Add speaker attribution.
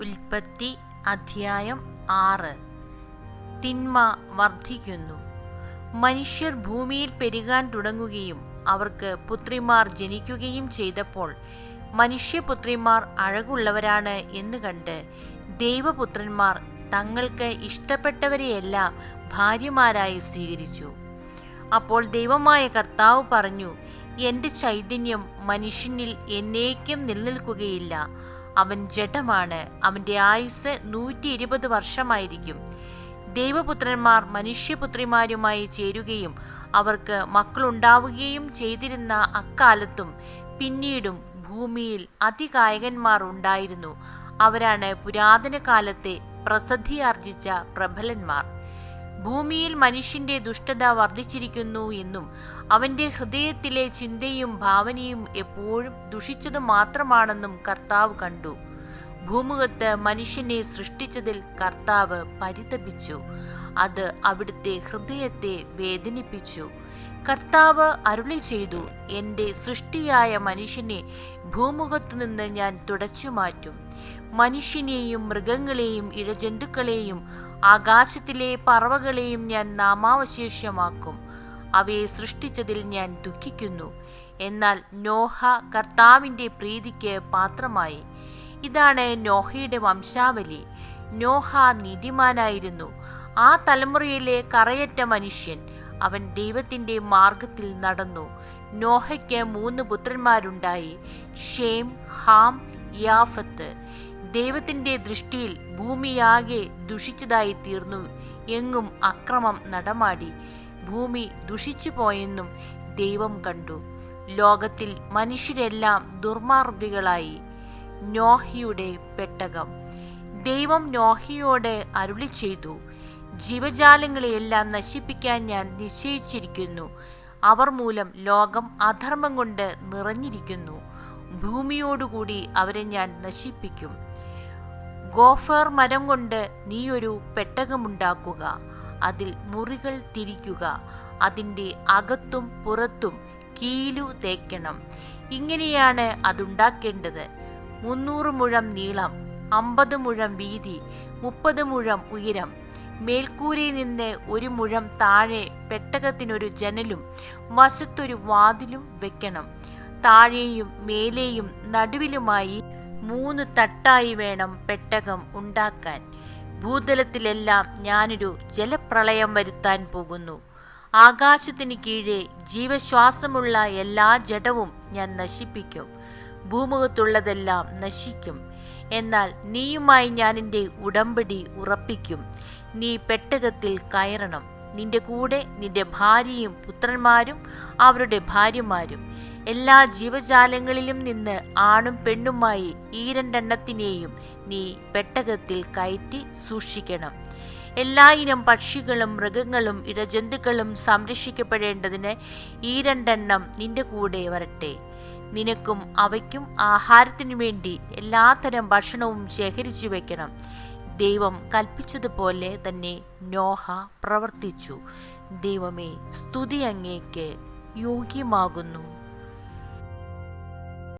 Speaker 1: ഉൽപ്പത്തി അധ്യായം ആറ്. തിന്മ വർദ്ധിക്കുന്നു. മനുഷ്യർ ഭൂമിയിൽ പെരുകാൻ തുടങ്ങുകയും അവർക്ക് പുത്രിമാർ ജനിക്കുകയും ചെയ്തപ്പോൾ മനുഷ്യപുത്രിമാർ അഴകുള്ളവരാണ് എന്ന് കണ്ട് ദൈവപുത്രന്മാർ തങ്ങൾക്ക് ഇഷ്ടപ്പെട്ടവരെയെല്ലാം ഭാര്യമാരായി സ്വീകരിച്ചു. അപ്പോൾ ദൈവമായ കർത്താവ് പറഞ്ഞു എന്റെ ചൈതന്യം മനുഷ്യനിൽ എന്നേക്കും നിലനിൽക്കുകയില്ല. അവൻ ജഡമാണ്. അവന്റെ ആയുസ് നൂറ്റി ഇരുപത് വർഷമായിരിക്കും. ദൈവപുത്രന്മാർ മനുഷ്യപുത്രിമാരുമായി ചേരുകയും അവർക്ക് മക്കളുണ്ടാവുകയും ചെയ്തിരുന്ന അക്കാലത്തും പിന്നീടും ഭൂമിയിൽ അതികായകന്മാർ ഉണ്ടായിരുന്നു. അവരാണ് പുരാതന കാലത്തെ പ്രസിദ്ധിയാർജിച്ച പ്രബലന്മാർ. ഭൂമിയിൽ മനുഷ്യന്റെ ദുഷ്ടത വർദ്ധിച്ചിരിക്കുന്നു എന്നും അവന്റെ ഹൃദയത്തിലെ ചിന്തയും ഭാവനയും എപ്പോഴും ദുഷിച്ചത് മാത്രമാണെന്നും കർത്താവ് കണ്ടു. ഭൂമുഖത്ത് മനുഷ്യനെ സൃഷ്ടിച്ചതിൽ കർത്താവ് പരിതപിച്ചു. അത് അവിടുത്തെ ഹൃദയത്തെ വേദനിപ്പിച്ചു. കർത്താവ് അരുളി ചെയ്തു എന്റെ സൃഷ്ടിയായ മനുഷ്യനെ ഭൂമുഖത്ത് നിന്ന് ഞാൻ തുടച്ചു മാറ്റും. മനുഷ്യനെയും മൃഗങ്ങളെയും ഇഴജന്തുക്കളെയും ആകാശത്തിലെ പറവകളെയും ഞാൻ നാമാവശേഷമാക്കും. അവയെ സൃഷ്ടിച്ചതിൽ ഞാൻ ദുഃഖിക്കുന്നു. എന്നാൽ നോഹ കർത്താവിന്റെ പ്രീതിക്ക് പാത്രമായി. ഇതാണ് നോഹയുടെ വംശാവലി. നോഹ നീതിമാനായിരുന്നു. ആ തലമുറയിലെ കറയറ്റ മനുഷ്യൻ. അവൻ ദൈവത്തിന്റെ മാർഗത്തിൽ നടന്നു. നോഹയ്ക്ക് മൂന്ന് പുത്രന്മാരുണ്ടായി. ഷേം ഹാം യാഫത്ത്. ദൈവത്തിന്റെ ദൃഷ്ടിയിൽ ഭൂമിയാകെ ദുഷിച്ചതായി തീർന്നു എങ്ങും അക്രമം നടമാടി. ഭൂമി ദുഷിച്ചു പോയെന്നും ദൈവം കണ്ടു. ലോകത്തിൽ മനുഷ്യരെല്ലാം ദുർമാർഗികളായി നോഹിയുടെ പെട്ടകം. ദൈവം നോഹിയോട് അരുളി ചെയ്തു ജീവജാലങ്ങളെയെല്ലാം നശിപ്പിക്കാൻ ഞാൻ നിശ്ചയിച്ചിരിക്കുന്നു. അവർ മൂലം ലോകം അധർമ്മം കൊണ്ട് നിറഞ്ഞിരിക്കുന്നു. ഭൂമിയോടുകൂടി അവരെ ഞാൻ നശിപ്പിക്കും. ഗോഫർ മരം കൊണ്ട് നീയൊരു പെട്ടകമുണ്ടാക്കുക. അതിൽ മുറികൾ തിരിക്കുക. അതിന്റെ അകത്തും പുറത്തും കീലു തേക്കണം. ഇങ്ങനെയാണ് അതുണ്ടാക്കേണ്ടത്. മുന്നൂറ് മുഴം നീളം അമ്പത് മുഴം വീതി മുപ്പത് മുഴം ഉയരം മേൽക്കൂരയിൽ നിന്ന് ഒരു മുഴം താഴെ പെട്ടകത്തിനൊരു ജനലും വശത്തൊരു വാതിലും വെക്കണം. താഴെയും മേലെയും നടുവിലുമായി മൂന്ന് തട്ടായി വേണം പെട്ടകം ഉണ്ടാക്കാൻ. ഭൂതലത്തിലെല്ലാം ഞാനൊരു ജലപ്രളയം വരുത്താൻ പോകുന്നു. ആകാശത്തിന് കീഴെ ജീവശ്വാസമുള്ള എല്ലാ ജഡവും ഞാൻ നശിപ്പിക്കും. ഭൂമുഖത്തുള്ളതെല്ലാം നശിക്കും. എന്നാൽ നീയുമായി ഞാൻ എന്റെ ഉടമ്പടി ഉറപ്പിക്കും. നീ പെട്ടകത്തിൽ കയറണം. നിന്റെ കൂടെ നിന്റെ ഭാര്യയും പുത്രന്മാരും അവരുടെ ഭാര്യമാരും. എല്ലാ ജീവജാലങ്ങളിലും നിന്ന് ആണും പെണ്ണുമായി ഈ രണ്ടെണ്ണത്തിനെയും നീ പെട്ടകത്തിൽ കയറ്റി സൂക്ഷിക്കണം. എല്ലാ ഇനം പക്ഷികളും മൃഗങ്ങളും ഇടജന്തുക്കളും സംരക്ഷിക്കപ്പെടേണ്ടതിന് ഈ രണ്ടെണ്ണം നിന്റെ കൂടെ വരട്ടെ. നിനക്കും അവയ്ക്കും ആഹാരത്തിനു വേണ്ടി എല്ലാത്തരം ഭക്ഷണവും ശേഖരിച്ചു വെക്കണം. ദൈവം കൽപ്പിച്ചതുപോലെ തന്നെ നോഹ പ്രവർത്തിച്ചു. ദൈവമേ സ്തുതി അങ്ങേക്ക് യോഗ്യമാകുന്നു.